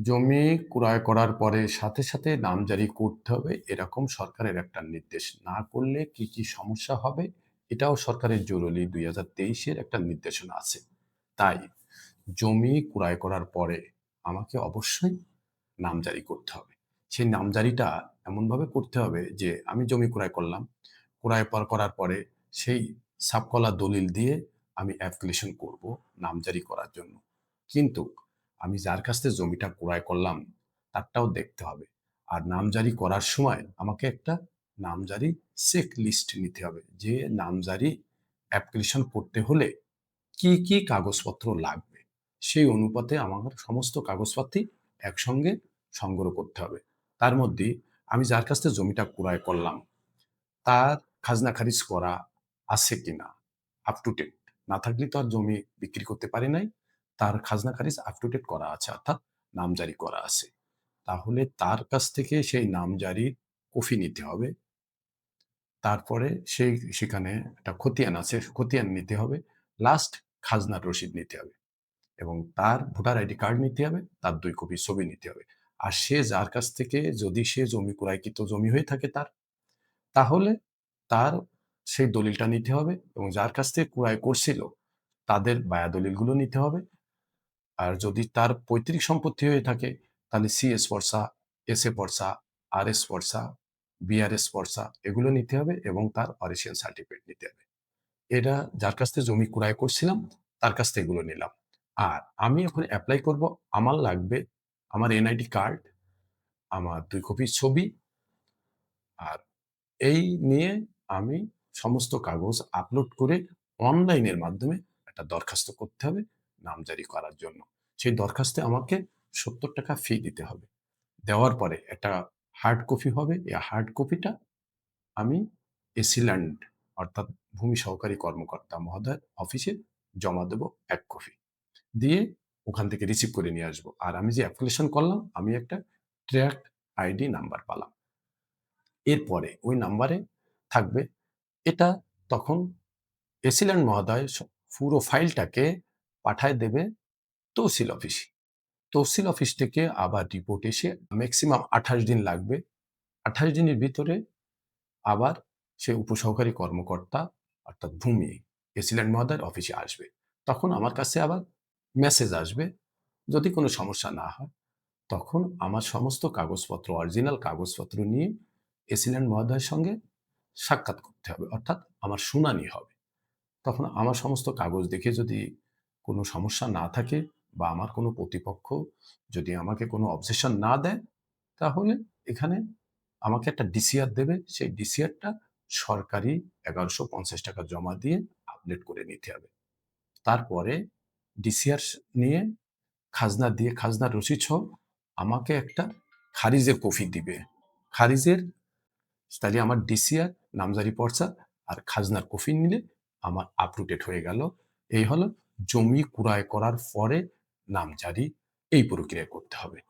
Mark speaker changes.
Speaker 1: জমি ক্রয় করার পরে সাথে, সাথে নামজারি করতে হবে এরকম সরকারের একটা নির্দেশ। না করলে কি, কি সমস্যা হবে এটাও সরকারের জরুরি ২০২৩ এর একটা নির্দেশনা আছে। তাই জমি ক্রয় করার পরে আমাকে অবশ্যই নামজারি করতে হবে। সেই নামজারিটা এমনভাবে করতে হবে যে আমি জমি ক্রয় করলাম। ক্রয় পর করার পরে সেই সাবকলা দলিল দিয়ে আমি অ্যাপ্লিকেশন করব নামজারি করার জন্য। কিন্তু আমি যার কাছ থেকে জমিটা ক্রয় করলাম তারটাও দেখতে হবে। আর নামজারি করার সময় আমাকে একটা নামজারি চেক লিস্ট নিতে হবে। যে নামজারি অ্যাপ্লিকেশন করতে হলে কি, কি কাগজপত্র লাগবে? সেই অনুপাতে আমার সমস্ত কাগজপাতি একসঙ্গে সংগ্রহ করতে হবে। তার মধ্যে আমি যার কাছ থেকে জমিটা ক্রয় করলাম, তার খাজনা খারিজ করা আছে কিনা? Up to date. না থাকলে তো আর জমি বিক্রি করতে পারি নাই। তার খাজনা খারিজ আপ টু ডেট করা আছে অর্থাৎ নামজারি করা আছে। তাহলে তার কাছ থেকে সেই নামজারির কপি নিতে হবে। তারপরে সেই সেখানে একটা খতিয়ান আছে, খতিয়ান নিতে হবে। লাস্ট খাজনার রসিদ নিতে হবে। এবং তার ভোটার আইডি কার্ড নিতে হবে, তার দুই কপি ছবি নিতে হবে। আর সে যার কাছ থেকে যদি সে জমি ক্রয়কৃত জমি হয়ে থাকে তার, তাহলে তার সেই দলিলটা নিতে হবে এবং যার কাছ থেকে ক্রয় করছিল তাদের বায়া দলিলগুলো নিতে হবে। আর যদি তার পৈতৃক সম্পত্তি হয়ে থাকে তাহলে সি সিএস পর্চা, এসএ পর্চা, আরএস পর্চা, বিআরএস পর্চা এগুলো নিতে হবে এবং তার অরিজিনাল সার্টিফিকেট নিতে হবে। এটা যার কাছ থেকে জমি ক্রয় করছিলাম তার কাছ থেকে এগুলো নিলাম। আর আমি এখন অ্যাপ্লাই করব আমার লাগবে আমার এনআইডি কার্ড, আমার দুই কপি ছবি আর এই নিয়ে আমি সমস্ত কাগজ আপলোড করে অনলাইনের মাধ্যমে একটা দরখাস্ত করতে হবে নামজারি করার জন্য। সেই দরখাস্তে আমাকে ৳৭০ ফি দিতে হবে। দেওয়ার পরে একটা হার্ড কপি হবে। এই হার্ড কপিটা আমি এসিল্যান্ড অর্থাৎ ভূমি সহকারী কর্মকর্তা মহোদয়ের অফিসে জমা দেব এক কপি। দিয়ে ওখান থেকে রিসিভ করে নিয়ে আসব। আর আমি যে অ্যাপ্লিকেশন করলাম, আমি একটা ট্র্যাক আইডি নাম্বার পালাম। এরপরে ওই নাম্বারে থাকবে, এটা তখন এসিল্যান্ড মহোদয় পুরো ফাইলটাকে পাঠায় দেবে তহসিল অফিসে। তহসিল অফিস থেকে আবার রিপোর্ট এসে ম্যাক্সিমাম ২৮ দিন লাগবে। ২৮ দিনের ভিতরে আবার সে উপসহকারী কর্মকর্তা অর্থাৎ ভূমি এসিল্যান্ড মহোদয়ের অফিসে আসবে। তখন আমার কাছে আবার মেসেজ আসবে। যদি কোনো সমস্যা না হয়, তখন আমার সমস্ত কাগজপত্র অরিজিনাল কাগজপত্র নিয়ে এসিল্যান্ড মহোদয়ের সঙ্গে সাক্ষাৎ করতে হবে। অর্থাৎ আমার শুনানি হবে। তখন আমার সমস্ত কাগজ দেখে যদি কোনো সমস্যা না থাকে বা আমার কোনো প্রতিপক্ষ যদি আমাকে কোনো অবজেকশন না দেয়, তাহলে এখানে আমাকে একটা ডিসিআর দেবে। সেই ডিসিআরটা সরকারি ৳১১৫০ জমা দিয়ে আপডেট করে নিতে হবে। তারপরে ডিসিআর নিয়ে খাজনা দিয়ে খাজনার রসিদ সহ আমাকে একটা খারিজের কপি দিবে। খারিজের তাহলে আমার ডিসিআর, নামজারি পর্চা আর খাজনার কপি নিলে আমার আপ টু হয়ে গেল। এই হলো জমি ক্রয় করার পরে নামজারি এই প্রক্রিয়া করতে হবে।